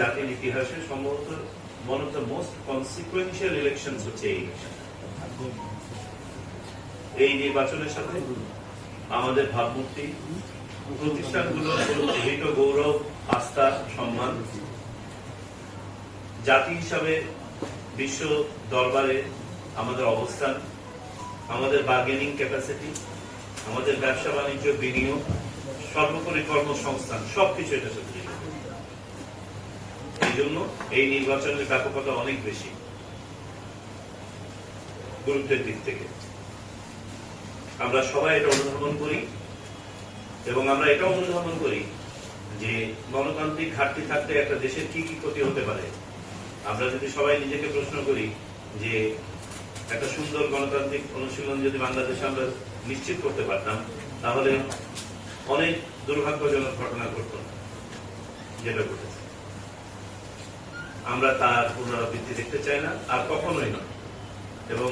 জাতির ইতিহাসে সম্ভবত one of the most consequential election হচ্ছে এই ইলেকশন এই নির্বাচনের সাথে আমাদের ভাবমূর্তি প্রতিষ্ঠানগুলোর গৃহীত গৌরব, আস্থা, সম্মান, জাতি হিসাবে বিশ্ব দরবারে আমাদের অবস্থান, আমাদের বার্গেনিং ক্যাপাসিটি আমাদের ব্যবসা বাণিজ্য বিনিয়োগ, সর্বোপরি কর্মসংস্থান, সবকিছু এটা। এই জন্য এই নির্বাচনের ব্যাপকতা অনেক বেশি গুরুত্বের দিক থেকে। আমরা সবাই এটা অনুধাবন করি এবং আমরা এটাও অনুধাবন করি যে গণতান্ত্রিক ঘাটতি থাকতে একটা দেশের কি কি ক্ষতি হতে পারে। আমরা যদি সবাই নিজেকে প্রশ্ন করি যে একটা সুন্দর গণতান্ত্রিক অনুশীলন যদি বাংলাদেশে আমরা নিশ্চিত করতে পারতাম, তাহলে অনেক দুর্ভাগ্যজনক ঘটনা ঘটত, যেটা ঘটেছে। আমরা তার পুনরাবৃত্তি দেখতে চাই না, আর কখনোই নয়। এবং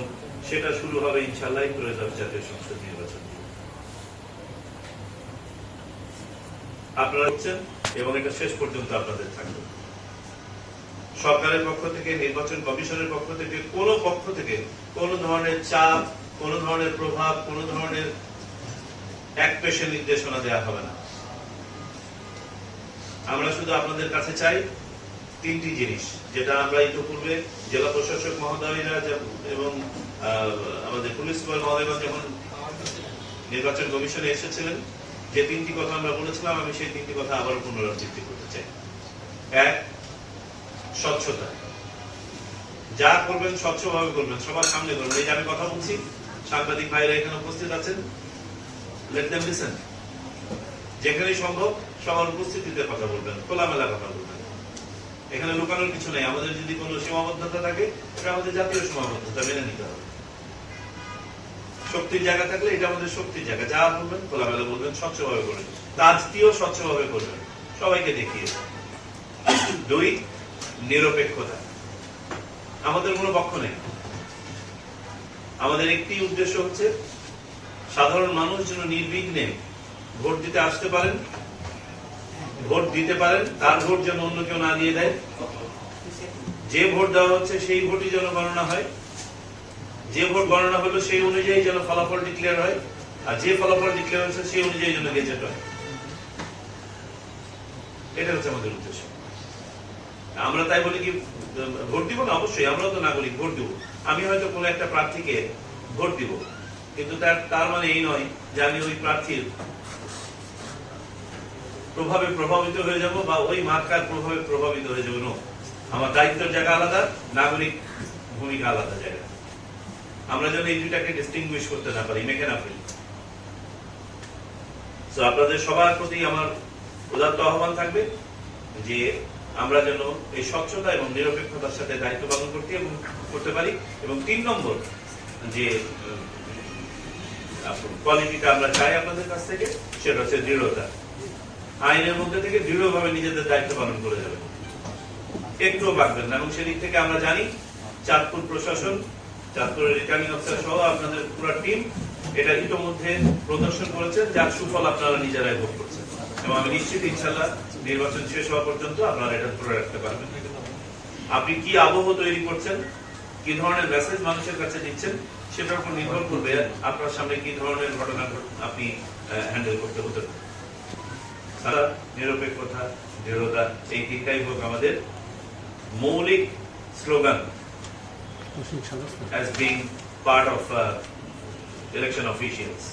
সেটা শুরু হবে ইনশাল্লাহ ত্রয়োদশ জাতীয় সংসদ নির্বাচন আপনারা হচ্ছেন এবং এটা শেষ পর্যন্ত আপনাদের থাকবে। সরকারের পক্ষ থেকে, নির্বাচন কমিশনের পক্ষ থেকে, কোন পক্ষ থেকে কোন ধরনের চাপ, কোন ধরনের প্রভাব, কোন ধরনের এক পেশে নির্দেশনা দেওয়া হবে না। আমরা শুধু আপনাদের কাছে চাই তিনটি জিনিস, যেটা আমরা ইতিপূর্বে জেলা প্রশাসক মহোদয়রা এবং আমাদের পুলিশ সুপার মহোদয়গণ যখন নির্বাচন কমিশনে এসেছিলেন, যে তিনটি কথা আমরা বলেছিলাম, আমি সেই তিনটি কথা আবার পুনরাবৃত্তি করতে চাই। এক, স্বচ্ছতা। যা করবেন স্বচ্ছভাবে করবেন, সবার সামনে করবেন। এই যে আমি কথা বলছি, সাংবাদিক ভাইরা এখানে উপস্থিত আছেন লেট যেখানেই সম্ভব সবার উপস্থিতিতে কথা বলবেন, খোলামেলা কথা বলবেন। এখানে লুকানোর কিছু নেই। আমাদের যদি কোনো সীমাবদ্ধতা থাকে সেটা আমাদের জাতীয় সীমাবদ্ধতা, মেনে নিতে হবে। শক্তির জায়গা থাকলে এটা আমাদের শক্তির জায়গা। যা বলবেন, খোলামেলা বলবেন, স্বচ্ছভাবে করবেন কাজটিও স্বচ্ছভাবে করবেন। সবাইকে দেখিয়ে। দুই, নিরপেক্ষতা। আমাদের কোনো পক্ষ নেই। আমাদের একটি উদ্দেশ্য হচ্ছে, সাধারণ মানুষ যেন নির্বিঘ্নে ভোট দিতে আসতে পারেন ভোট দিতে পারেন, তার ভোট যেন অন্য কেউ না দিয়ে দেয়। যে ভোট দেওয়া হচ্ছে সেই ভোটই যেন গণনা হয়। যে ভোট গণনা হলো সেই অনুযায়ী যেন ফলাফল ডিক্লেয়ার হয়, আর যে ফলাফল ডিক্লেয়ার হচ্ছে সেই অনুযায়ী যেন গেজেট হয়। এটা হচ্ছে আমাদের উদ্দেশ্য। আমরা তাই বলি কি, ভোট দিব না? অবশ্যই, আমরাও তো নাগরিক, ভোট দিব। আমি হয়তো কোনো একটা প্রার্থীকে ভোট দিব, কিন্তু তার তার মানে এই নয় যে আমি ওই প্রার্থীর প্রভাবে প্রভাবিত হয়ে যাব বা ওই মার্কার প্রভাবে প্রভাবিত হয়ে যাব আমার দায়িত্বের জায়গা আলাদা, নাগরিক ভূমিকা আলাদা জায়গা। আমরা যেন এই দুইটাকে ডিস্টিংগুইশ করতে না পারি মেখে না ফেলি তো আপনাদের সবার প্রতি আমার উদাত্ত আহ্বান থাকবে যে আমরা যেন এই স্বচ্ছতা এবং নিরপেক্ষতার সাথে দায়িত্ব পালন করতে এবং করতে পারি। এবং তিন নম্বর, যে কোয়ালিটিটা আমরা চাই আপনাদের কাছ থেকে, সেটা হচ্ছে দৃঢ়তা। আইনের মধ্যে থেকে দৃঢ়ভাবে নিজেদের দায়িত্ব পালন করে যাবে। একটুও বাঁকবেন না। এবং সেদিক থেকে আমরা জানি, চাঁদপুর প্রশাসন, চাঁদপুরের রিটার্নিং অফিসার সহ আপনাদের পুরো টিম এটা ইতোমধ্যে প্রদর্শন করেছেন যার সুফল আপনারা নিজেরাই ভোগ করছেন। এবং আমি নিশ্চিত ইনশাল্লাহ নির্বাচন শেষ হওয়া পর্যন্ত আপনারা এটা ধরে রাখতে পারবেন। আপনি কি আবহ তৈরি করছেন? কি ধরনের মেসেজ মানুষের কাছে দিচ্ছেন? সেটার উপর নির্ভর করবে আপনার সামনে কি ধরনের ঘটনা ঘট- আপনি হ্যান্ডেল করতে হতে পারে সারা নিরপেক্ষতা দৃঢ়তা এই তিনটাই হোক আমাদের মৌলিক slogan as being part of uh, election officials.